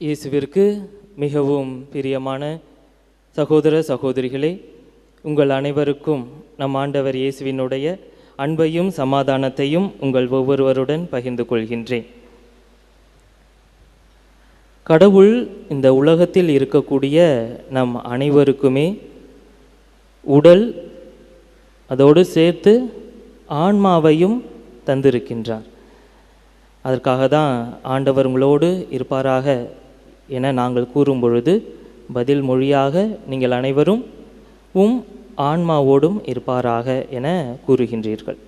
இயேசுவிற்கு மிகவும் பிரியமான சகோதர சகோதரிகளே உங்கள் அனைவருக்கும் நம் ஆண்டவர் இயேசுவினுடைய அன்பையும் சமாதானத்தையும் உங்கள் ஒவ்வொருவருடன் பகிர்ந்து கொள்கின்றேன். கடவுள் இந்த உலகத்தில் இருக்கக்கூடிய நம் அனைவருக்குமே உடல் அதோடு சேர்த்து ஆன்மாவையும் தந்திருக்கின்றார். அதற்காக தான் ஆண்டவர் உங்களோடு இருப்பாராக என நாங்கள் கூறும் பொழுது பதில் மொழியாக நீங்கள் அனைவரும் உம் ஆன்மாவோடும் இருப்பாராக என கூறுகின்றீர்கள்.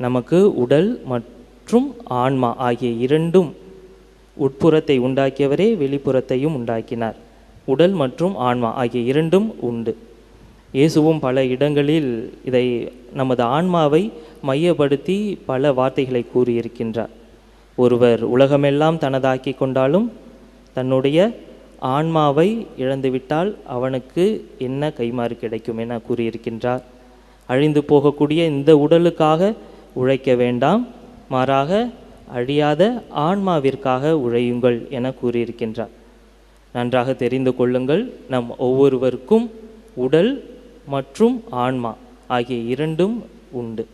நமக்கு உடல் மற்றும் ஆன்மா ஆகிய இரண்டும் உட்புறத்தை உண்டாக்கியவரே வெளிப்புறத்தையும் உண்டாக்கினார். உடல் மற்றும் ஆன்மா ஆகிய இரண்டும் உண்டு. இயேசுவும் பல இடங்களில் இதை நமது ஆன்மாவை மையப்படுத்தி பல வார்த்தைகளை கூறியிருக்கின்றார். ஒருவர் உலகமெல்லாம் தனதாக்கி கொண்டாலும் தன்னுடைய ஆன்மாவை இழந்துவிட்டால் அவனுக்கு என்ன கைமாறு கிடைக்கும் என கூறியிருக்கின்றார். அழிந்து போகக்கூடிய இந்த உடலுக்காக உழைக்க வேண்டாம். மாறாக அழியாத ஆன்மாவிற்காக உழையுங்கள் என கூறியிருக்கின்றார். நன்றாக தெரிந்து கொள்ளுங்கள் நம் ஒவ்வொருவருக்கும் உடல் மற்றும் ஆன்மா ஆகிய இரண்டும் உண்டு.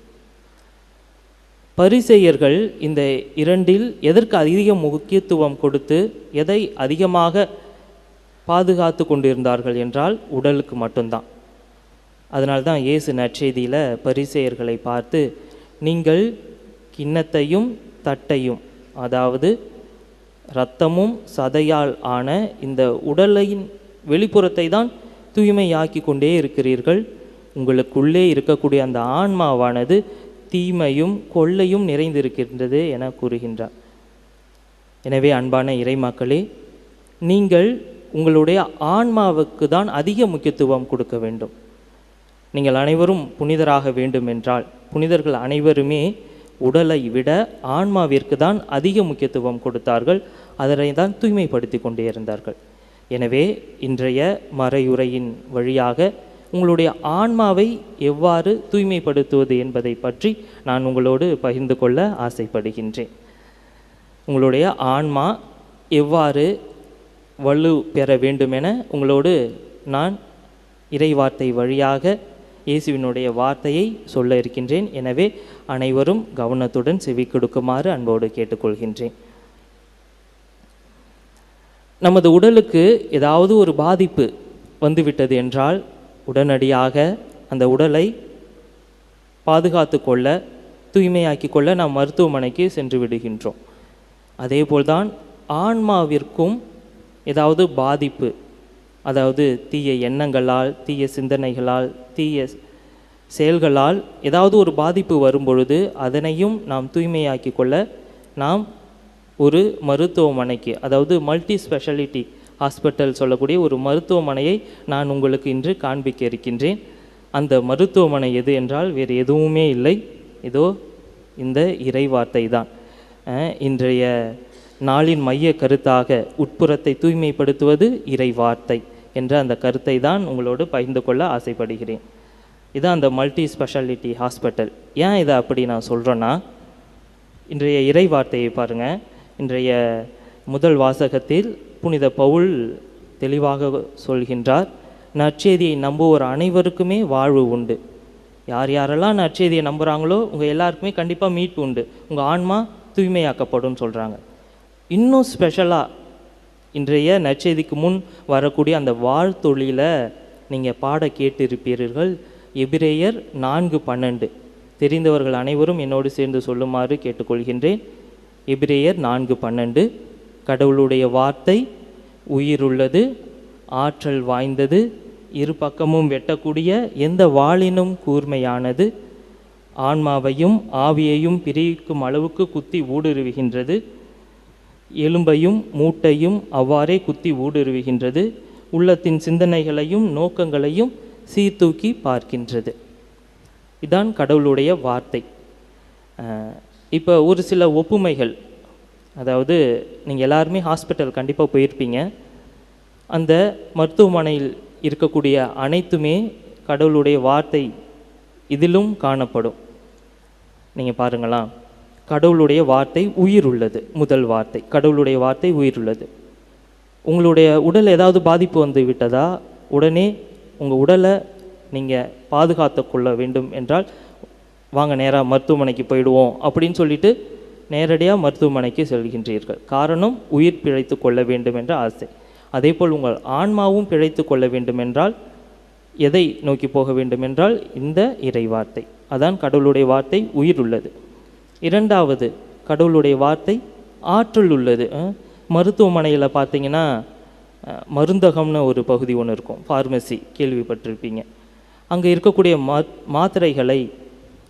பரிசெயர்கள் இந்த இரண்டில் எதற்கு அதிக முக்கியத்துவம் கொடுத்து எதை அதிகமாக பாதுகாத்து கொண்டிருந்தார்கள் என்றால் உடலுக்கு மட்டும்தான். அதனால்தான் இயேசு நற்செய்தியில் பரிசெயர்களை பார்த்து நீங்கள் கிண்ணத்தையும் தட்டையும் அதாவது இரத்தமும் சதையால் ஆன இந்த உடலின் வெளிப்புறத்தை தான் தூய்மையாக்கி கொண்டே இருக்கிறீர்கள். உங்களுக்குள்ளே இருக்கக்கூடிய அந்த ஆன்மாவானது தீமையும் கொள்ளையும் நிறைந்திருக்கின்றது என கூறுகின்றார். எனவே அன்பான இறைமக்களே நீங்கள் உங்களுடைய ஆன்மாவுக்கு தான் அதிக முக்கியத்துவம் கொடுக்க வேண்டும். நீங்கள் அனைவரும் புனிதராக வேண்டும் என்றால் புனிதர்கள் அனைவருமே உடலை விட ஆன்மாவிற்கு தான் அதிக முக்கியத்துவம் கொடுத்தார்கள் அதனை தான் தூய்மைப்படுத்தி கொண்டே இருந்தார்கள். எனவே இன்றைய மறையுரையின் வழியாக உங்களுடைய ஆன்மாவை எவ்வாறு தூய்மைப்படுத்துவது என்பதை பற்றி நான் உங்களோடு பகிர்ந்து கொள்ள ஆசைப்படுகின்றேன். உங்களுடைய ஆன்மா எவ்வாறு வலு பெற வேண்டுமென உங்களோடு நான் இறைவார்த்தை வழியாக இயேசுவினுடைய வார்த்தையை சொல்ல இருக்கின்றேன். எனவே அனைவரும் கவனத்துடன் செவி கொடுக்குமாறு அன்போடு கேட்டுக்கொள்கின்றேன். நமது உடலுக்கு ஏதாவது ஒரு பாதிப்பு வந்துவிட்டது என்றால் உடனடியாக அந்த உடலை பாதுகாத்து கொள்ள தூய்மையாக்கி கொள்ள நாம் மருத்துவமனைக்கு சென்று விடுகின்றோம். அதேபோல்தான் ஆன்மாவிற்கும் ஏதாவது பாதிப்பு அதாவது தீய எண்ணங்களால் தீய சிந்தனைகளால் தீய செயல்களால் ஏதாவது ஒரு பாதிப்பு வரும்பொழுது அதனையும் நாம் தூய்மையாக்கி கொள்ள நாம் ஒரு மருத்துவமனைக்கு அதாவது மல்டி ஸ்பெஷாலிட்டி ஹாஸ்பிட்டல் சொல்லக்கூடிய ஒரு மருத்துவமனையை நான் உங்களுக்கு இன்று காண்பிக்க இருக்கின்றேன். அந்த மருத்துவமனை எது என்றால் வேறு எதுவுமே இல்லை. இதோ இந்த இறைவார்த்தை தான். இன்றைய நாளின் மைய கருத்தாக உட்புறத்தை தூய்மைப்படுத்துவது இறைவார்த்தை என்ற அந்த கருத்தை தான் உங்களோடு பகிர்ந்து கொள்ள ஆசைப்படுகிறேன். இதான் அந்த மல்டி ஸ்பெஷாலிட்டி ஹாஸ்பிட்டல் ஏன் இதை அப்படி நான் சொல்கிறேன்னா இன்றைய இறை வார்த்தையை பாருங்கள் இன்றைய முதல் வாசகத்தில் புனித பவுல் தெளிவாக சொல்கின்றார் நற்செய்தியை நம்புவோர் அனைவருக்குமே வாழ்வு உண்டு. யார் யாரெல்லாம் நற்செய்தியை நம்புகிறாங்களோ உங்கள் எல்லாருக்குமே கண்டிப்பாக மீட்பு உண்டு. உங்கள் ஆன்மா தூய்மையாக்கப்படும் சொல்கிறாங்க இன்னும் ஸ்பெஷலாக இன்றைய நற்செய்திக்கு முன் வரக்கூடிய அந்த வாழ்த்தொழியில் நீங்கள் பாட கேட்டிருப்பீர்கள் எபிரேயர் நான்கு பன்னெண்டு. தெரிந்தவர்கள் அனைவரும் என்னோடு சேர்ந்து சொல்லுமாறு கேட்டுக்கொள்கின்றேன். எபிரேயர் நான்கு பன்னெண்டு. கடவுளுடைய வார்த்தை உயிருள்ளது ஆற்றல் வாய்ந்தது இரு பக்கமும் வெட்டக்கூடிய எந்த வாளினும் கூர்மையானது ஆன்மாவையும் ஆவியையும் பிரிக்கும் அளவுக்கு குத்தி ஊடுருவுகின்றது எலும்பையும் மூட்டையும் அவ்வாறே குத்தி ஊடுருவுகின்றது உள்ளத்தின் சிந்தனைகளையும் நோக்கங்களையும் சீர்தூக்கி பார்க்கின்றது. இதான் கடவுளுடைய வார்த்தை. இப்போ ஒரு சில ஒப்புமைகள். அதாவது நீங்கள் எல்லாருமே ஹாஸ்பிட்டல் கண்டிப்பாக போயிருப்பீங்க. அந்த மருத்துவமனையில் இருக்கக்கூடிய அனைத்துமே கடவுளுடைய வார்த்தை இதிலும் காணப்படும். நீங்கள் பாருங்களா கடவுளுடைய வார்த்தை உயிர் உள்ளது. முதல் வார்த்தை. கடவுளுடைய வார்த்தை உயிர் உள்ளது. உங்களுடைய உடல் ஏதாவது பாதிப்பு வந்து விட்டதா? உடனே உங்கள் உடலை நீங்கள் பாதுகாத்து கொள்ள வேண்டும் என்றால் வாங்க நேராக மருத்துவமனைக்கு போயிடுவோம். அப்படின்னு சொல்லிட்டு நேரடியாக மருத்துவமனைக்கு செல்கின்றீர்கள். காரணம் உயிர் பிழைத்து கொள்ள வேண்டும் என்ற ஆசை. அதேபோல் உங்கள் ஆன்மாவும் பிழைத்து கொள்ள வேண்டுமென்றால் எதை நோக்கி போக வேண்டும் என்றால் இந்த இறை வார்த்தை அதான் கடவுளுடைய வார்த்தை உயிர் உள்ளது. இரண்டாவது கடவுளுடைய வார்த்தை ஆற்றல் உள்ளது. மருத்துவமனையில் பார்த்தீங்கன்னா மருந்தகம்னு ஒரு பகுதி ஒன்று இருக்கும். ஃபார்மசி கேள்விப்பட்டிருப்பீங்க. அங்கே இருக்கக்கூடிய மா மாத்திரைகளை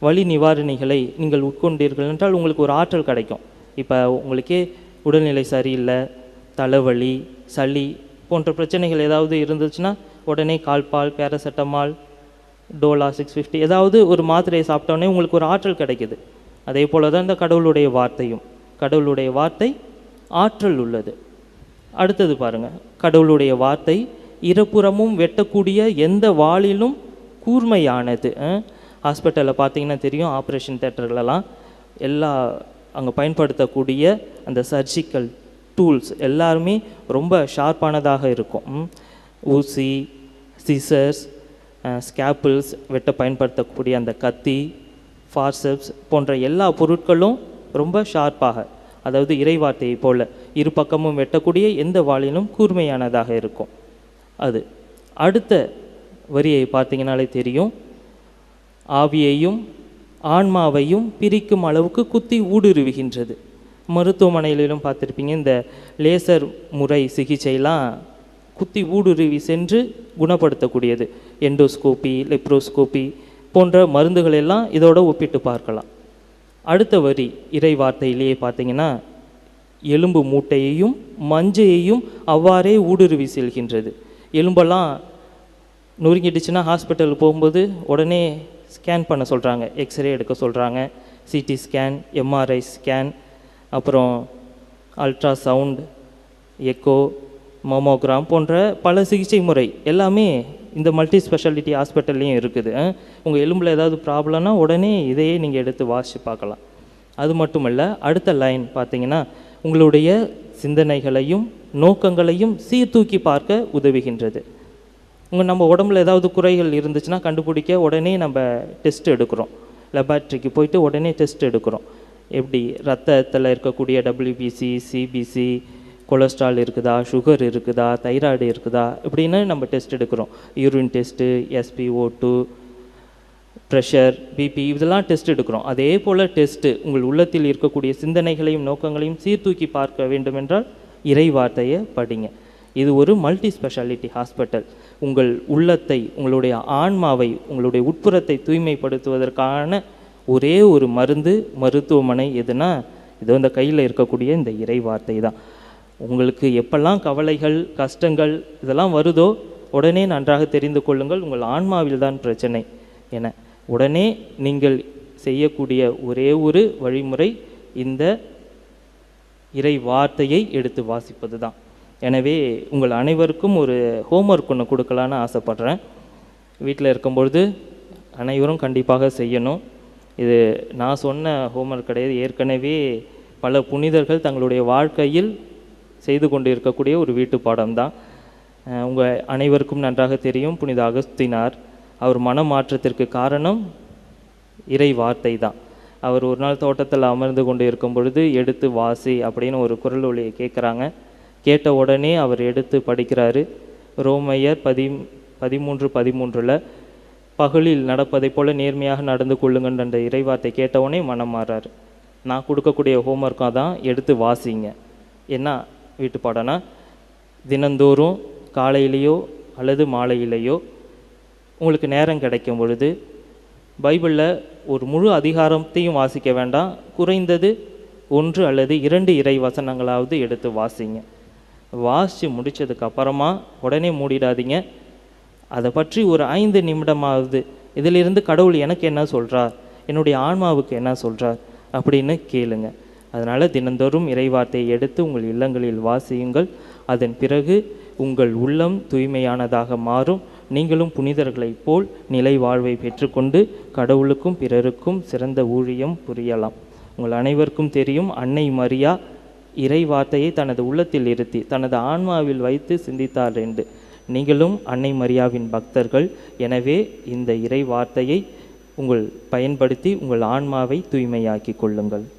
வலி நிவாரணிகளை நீங்கள் உட்கொண்டீர்கள் என்றால் உங்களுக்கு ஒரு ஆற்றல் கிடைக்கும். இப்போ உங்களுக்கே உடல்நிலை சரியில்லை தலைவலி சளி போன்ற பிரச்சனைகள் ஏதாவது இருந்துச்சுன்னா உடனே Calpol paracetamol Dolo six fifty ஏதாவது ஒரு மாத்திரையை சாப்பிட்டோன்னே உங்களுக்கு ஒரு ஆற்றல் கிடைக்குது. அதே போல தான் இந்த கடவுளுடைய வார்த்தையும். கடவுளுடைய வார்த்தை ஆற்றல் உள்ளது. அடுத்தது பாருங்க. கடவுளுடைய வார்த்தை இருபுறமும் வெட்டக்கூடிய எந்த வாளிலும் கூர்மையானது. ஹாஸ்பிட்டலில் பார்த்தீங்கன்னா தெரியும் ஆப்ரேஷன் தேட்டர்களெல்லாம் எல்லா அங்கே பயன்படுத்தக்கூடிய அந்த சர்ஜிக்கல் டூல்ஸ் எல்லாருமே ரொம்ப ஷார்ப்பானதாக இருக்கும். ஊசி சிசர்ஸ் ஸ்கேப்பிள்ஸ் வெட்ட பயன்படுத்தக்கூடிய அந்த கத்தி ஃபார்சப்ஸ் போன்ற எல்லா பொருட்களும் ரொம்ப ஷார்ப்பாக அதாவது இறைவார்த்தையை போல் இரு பக்கமும் வெட்டக்கூடிய எந்த வாளிலும் கூர்மையானதாக இருக்கும். அது. அடுத்த வரியை பார்த்தீங்கனாலே தெரியும். ஆவியையும் ஆன்மாவையும் பிரிக்கும் அளவுக்கு குத்தி ஊடுருவுகின்றது. மருத்துவமனையிலும் பார்த்துருப்பீங்க இந்த லேசர் முறை சிகிச்சைலாம் குத்தி ஊடுருவி சென்று குணப்படுத்தக்கூடியது. எண்டோஸ்கோப்பி லெப்ரோஸ்கோப்பி போன்ற மருந்துகள் எல்லாம் இதோட ஒப்பிட்டு பார்க்கலாம். அடுத்த வரி இறை வார்த்தையிலேயே பார்த்தீங்கன்னா எலும்பு மூட்டையையும் மஞ்சையையும் அவ்வாறே ஊடுருவி செல்கின்றது. எலும்பெல்லாம் நொறுங்கிடுச்சுன்னா ஹாஸ்பிட்டல் போகும்போது உடனே ஸ்கேன் பண்ண சொல்கிறாங்க எக்ஸ்ரே எடுக்க சொல்கிறாங்க சிடி ஸ்கேன் எம்ஆர்ஐ ஸ்கேன் அப்புறம் அல்ட்ரா சவுண்ட் எக்கோ மோமோகிராம் போன்ற பல சிகிச்சை முறை எல்லாமே இந்த மல்டி ஸ்பெஷாலிட்டி ஹாஸ்பிட்டல்லையும் இருக்குது உங்கள் எலும்பில் ஏதாவது ப்ராப்ளம்னா உடனே இதையே நீங்கள் எடுத்து வாசித்து பார்க்கலாம். அது மட்டும் இல்லை அடுத்த லைன் பார்த்தீங்கன்னா உங்களுடைய சிந்தனைகளையும் நோக்கங்களையும் சீர்தூக்கி பார்க்க உதவுகின்றது. உங்கள் நம்ம உடம்புல ஏதாவது குறைகள் இருந்துச்சுன்னா கண்டுபிடிக்க உடனே நம்ம டெஸ்ட் எடுக்கிறோம். லெபார்ட்ரிக்கு போயிட்டு உடனே டெஸ்ட் எடுக்கிறோம். எப்படி? ரத்தத்தில் இருக்கக்கூடிய டபிள்யூபிசி சிபிசி கொலஸ்ட்ரால் இருக்குதா? சுகர் இருக்குதா? தைராய்டு இருக்குதா? இப்படின்னு நம்ம டெஸ்ட் எடுக்கிறோம். Urine test SPO two pressure BP இதெல்லாம் டெஸ்ட் எடுக்கிறோம். அதே போல் டெஸ்ட்டு உங்கள் உள்ளத்தில் இருக்கக்கூடிய சிந்தனைகளையும் நோக்கங்களையும் சீர்தூக்கி பார்க்க வேண்டுமென்றால் இறை வார்த்தையை படிங்க. இது ஒரு மல்டி ஸ்பெஷாலிட்டி ஹாஸ்பிட்டல் உங்கள் உள்ளத்தை உங்களுடைய ஆன்மாவை உங்களுடைய உட்புறத்தை தூய்மைப்படுத்துவதற்கான ஒரே ஒரு மருந்து மருத்துவமனை எதுனா இது இந்த கையில் இருக்கக்கூடிய இந்த இறை வார்த்தை தான். உங்களுக்கு எப்பெல்லாம் கவலைகள் கஷ்டங்கள் இதெல்லாம் வருதோ உடனே நன்றாக தெரிந்து கொள்ளுங்கள் உங்கள் ஆன்மாவில் தான் பிரச்சனை என. உடனே நீங்கள் செய்யக்கூடிய ஒரே ஒரு வழிமுறை இந்த இறை வார்த்தையை எடுத்து வாசிப்பது தான் எனவே உங்கள் அனைவருக்கும் ஒரு ஹோம்ஒர்க் ஒன்று கொடுக்கலான்னு ஆசைப்பட்றேன். வீட்டில் இருக்கும்பொழுது அனைவரும் கண்டிப்பாக செய்யணும். இது நான் சொன்ன ஹோம்ஒர்க் கிடையாது. ஏற்கனவே பல புனிதர்கள் தங்களுடைய வாழ்க்கையில் செய்து கொண்டு இருக்கக்கூடிய ஒரு வீட்டு பாடம்தான். உங்கள் அனைவருக்கும் நன்றாக தெரியும். புனித அகஸ்தினார் அவர் மன மாற்றத்திற்கு காரணம் இறை வார்த்தை தான் அவர் ஒரு நாள் தோட்டத்தில் அமர்ந்து கொண்டு இருக்கும் பொழுது எடுத்து வாசி அப்படின்னு ஒரு குரல் ஒளியை கேட்குறாங்க கேட்ட உடனே அவர் எடுத்து படிக்கிறாரு. ரோமையர் பதி பதிமூன்று பதிமூன்றில் பகலில் நடப்பதைப் போல நேர்மையாக நடந்து கொள்ளுங்கள் அந்த இறைவார்த்தை கேட்டவுடனே மனம் மாறாரு. நான் கொடுக்கக்கூடிய ஹோம்ஒர்க்காக தான் எடுத்து வாசிங்க. என்ன வீட்டு பாடம்னா தினந்தோறும் காலையிலேயோ அல்லது மாலையிலேயோ உங்களுக்கு நேரம் கிடைக்கும் பொழுது பைபிளில் ஒரு முழு அதிகாரத்தையும் வாசிக்க வேண்டாம். குறைந்தது ஒன்று அல்லது இரண்டு இறை வசனங்களாவது எடுத்து வாசிங்க. வாசித்து முடிச்சதுக்கு அப்புறமா உடனே மூடிடாதீங்க. அதை பற்றி ஒரு ஐந்து நிமிடமாவது இதிலிருந்து கடவுள் எனக்கு என்ன சொல்கிறார் என்னுடைய ஆன்மாவுக்கு என்ன சொல்கிறார் அப்படின்னு கேளுங்க. அதனால் தினந்தோறும் இறைவார்த்தையை எடுத்து உங்கள் இல்லங்களில் வாசியுங்கள். அதன் பிறகு உங்கள் உள்ளம் தூய்மையானதாக மாறும். நீங்களும் புனிதர்களைப் போல் நிலை வாழ்வை பெற்றுக்கொண்டு கடவுளுக்கும் பிறருக்கும் சிறந்த ஊழியம் புரியலாம். உங்கள் அனைவருக்கும் தெரியும் அன்னை மரியா இறை வார்த்தையை தனது உள்ளத்தில் இருத்தி தனது ஆன்மாவில் வைத்து சிந்தித்தார் என்று. நீங்களும் அன்னை மரியாவின் பக்தர்கள் எனவே இந்த இறை வார்த்தையை உங்கள் பயன்படுத்தி உங்கள் ஆன்மாவை தூய்மையாக்கிக் கொள்ளுங்கள்.